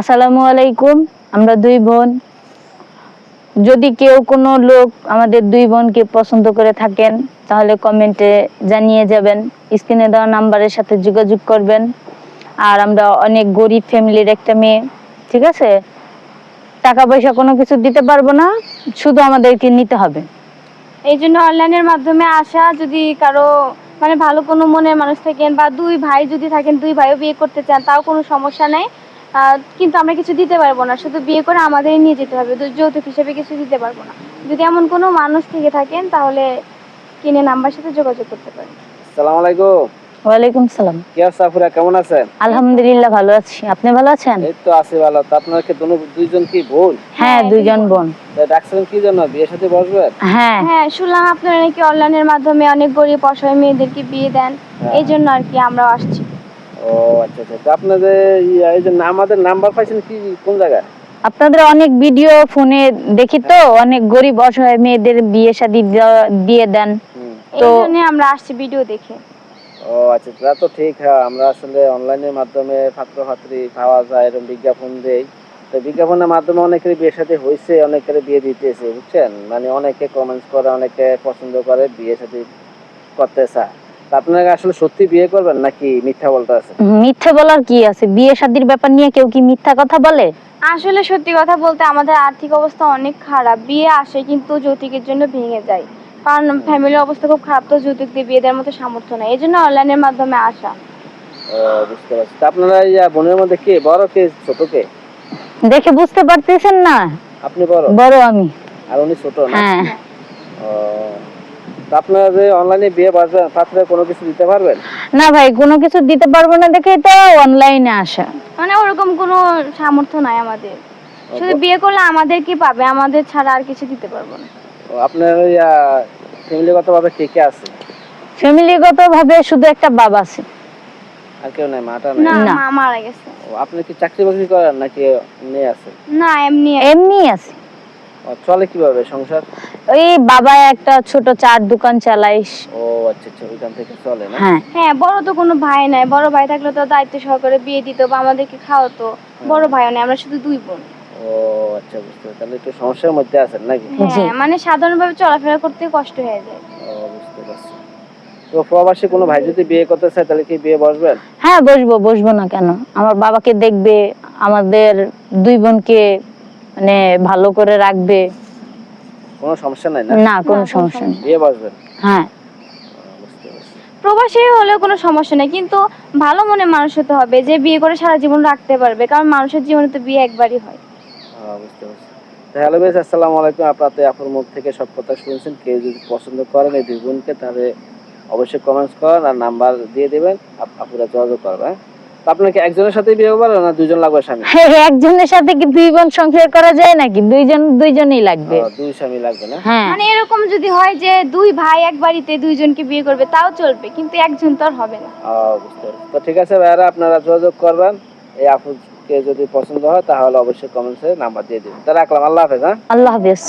আসসালামু আলাইকুম, আমরা দুই বোন। যদি কেউ কোনো লোক আমাদের দুই বোনকে পছন্দ করে থাকেন, তাহলে কমেন্টে জানিয়ে যাবেন স্ক্রিনে দেওয়া নাম্বারের সাথে যোগাযোগ করবেন। আর আমরা অনেক গরিব ফ্যামিলির একটা মেয়ে, ঠিক আছে? টাকা পয়সা কোনো কিছু দিতে পারব না, শুধু আমাদেরকে নিতে হবে। এই জন্য অনলাইনের মাধ্যমে আসা, যদি কারও মানে ভালো কোনো মনের মানুষ থাকেন বা দুই ভাই যদি থাকেন, দুই ভাইও বিয়ে করতে চান, তাও কোনো সমস্যা নেই। কিন্তু আমরা কিছু দিতে পারব না। শুধু বিয়ে করে আমাদেরই নিয়ে যেতে হবে। যৌতুক হিসেবে কিছু দিতে পারব না। যদি এমন কোনো মানুষ থেকে থাকেন তাহলে কিনে নাম্বার সাথে যোগাযোগ করতে পারেন। আসসালামু আলাইকুম। ওয়ালাইকুম সালাম। কি অবস্থা আপুরা কেমন আছেন? আলহামদুলিল্লাহ ভালো আছি। আপনি ভালো আছেন? এই তো আছি ভালো। তো আপনার কি দুনো দুইজন কি বোন? হ্যাঁ দুইজন বোন। তা ডাকছিলেন কি জন্য? বিয়ের সাথে বসবেন? হ্যাঁ। হ্যাঁ শুনলাম আপনারা নাকি অনলাইনের মাধ্যমে অনেক গরিব অসহায় মেয়েদেরকে বিয়ে দেন। এই জন্য আর কি আমরাও আসছি। ও আচ্ছা আচ্ছা তো আপনাদের এই যে আমাদের নাম্বার পাইছেন কি কোন জায়গায়? আপনাদের অনেক ভিডিও ফোনে দেখি তো অনেক গরিব অসহায় মেয়েদের বিয়ে শাদী দিয়ে দেন। তো- আমরা আসছি ভিডিও দেখে। ও আচ্ছা তা তো ঠিক হ্যাঁ আমরা আসলে অনলাইনের মাধ্যমে ছাত্র ছাত্রী পাওয়া যায় এরকম বিজ্ঞাপন দেই। তো বিজ্ঞাপনের মাধ্যমে অনেকেরই বিয়ের সাথে হয়েছে অনেকেরই বিয়ে দিতেছে বুঝছেন? মানে অনেকে কমেন্টস করে অনেকে পছন্দ করে বিয়ে সাথে করতে চায়। আপনারা আসলে সত্যি বিয়ে করবেন নাকি মিথ্যা বলতে আছে? মিথ্যে বলার কি আছে? বিয়ে শাদীর ব্যাপার নিয়ে কেউ কি মিথ্যা কথা বলে? আসলে সত্যি কথা বলতে আমাদের আর্থিক অবস্থা অনেক খারাপ। বিয়ে আসে কিন্তু যৌতুকের জন্য ভেঙে যায়। কারণ ফ্যামিলির অবস্থা খুব খারাপ তো যৌতুক দিয়ে বিয়ে দেওয়ার মতো সামর্থ্য নাই। এই জন্য অনলাইনের মাধ্যমে আসা। বুঝতে পারছি। আপনারা ইয়া বোনের মধ্যে কে? বড় কে? ছোট কে? দেখে বুঝতে পারতেছেন না। আপনি বড়? বড় আমি। আর উনি ছোট না? হ্যাঁ। আপনারা যে অনলাইনে বিয়ে বাসবেন পাত্রে কোনো কিছু দিতে পারবেন? না ভাই কোনো কিছু দিতে পারব না দেখে তো অনলাইনে আসা। মানে ওরকম কোনো সামর্থ্য নাই আমাদের। শুধু বিয়ে করলে আমাদের কি পাবে? আমাদের ছাড়া আর কিছু দিতে পারব না। আপনার ইয়া ফ্যামিলিগত ভাবে কে কে আছে? ফ্যামিলিগত ভাবে শুধু একটা বাবা আছে। আর কেউ নাই মাটা নাই? না। মা মারা গেছে। আপনি কি চাকরি বাকরি করেন নাকি মেয়ে আছে? না এমনি এমনি আছে। ও, চলে কীভাবে সংসার? ওই বাবা একটা ছোট চার দোকান চালাইস ও আচ্ছা আচ্ছা ওইখান থেকে চলে না? হ্যাঁ। হ্যাঁ বড় তো কোনো ভাই নাই। বড় ভাই থাকলে তো দায়িত্ব সহকারে বিয়ে দিত বা আমাদেরকে খাওয়াতো। বড় ভাইও নেই আমরা শুধু দুই বোন। ও আচ্ছা বুঝতে পারছি। তাহলে একটু সমস্যার মধ্যে আছেন নাকি? জি। হ্যাঁ মানে সাধারণভাবে চলাফেরা করতে কষ্ট হয়ে যায়। ও বুঝতে পারছি। তো প্রবাসী কোনো ভাই যদি বিয়ে করতে চায় তাহলে কি বিয়ে বসবেন? হ্যাঁ বসবো বসবো না কেন? আমার বাবাকে দেখবে আমাদের দুই বোনকে মানে ভালো করে রাখবে। কোনো সমস্যা নাই না? না কোনো সমস্যা নেই। বিয়ে বসবেন? হ্যাঁ। প্রবাসী হলেও কোনো সমস্যা নেই কিন্তু ভালো মনে মানুষ হতে হবে যে বিয়ে করে সারা জীবন রাখতে পারবে কারণ মানুষের জীবনে তো বিয়ে একবারই হয়। বুঝতে পারছি। হ্যালো বেশ আসসালামু আলাইকুম। আপনার তো আপুর মুখ থেকে সব কথা শুনছেন। কেউ যদি পছন্দ করেন এই দুই বোনকে তাহলে অবশ্যই কমেন্টস করেন আর নাম্বার দিয়ে দেবেন। আপ- আপুরা যোগাযোগ করবে হ্যাঁ তো আপনার কি একজনের সাথেই বিয়ে করবেন না দুজন লাগবে স্বামী? একজনের সাথে কি দুই বোন সংসার করা যায় নাকি? দুইজন দুইজনই লাগবে। দুই স্বামী লাগবে না? হ্যাঁ। মানে এরকম যদি হয় যে দুই ভাই এক বাড়িতে দুইজনকে বিয়ে করবে তাও চলবে কিন্তু একজন তো আর হবে না। তো ঠিক আছে ভাইয়ারা আপনারা যোগাযোগ করবেন। এই আপুকে যদি পছন্দ হয় তাহলে অবশ্যই কমেন্টসে নাম্বার দিয়ে দিবেন। তা রাখলাম আল্লাহ হাফেজ হ্যাঁ? আল্লাহ হাফেজ।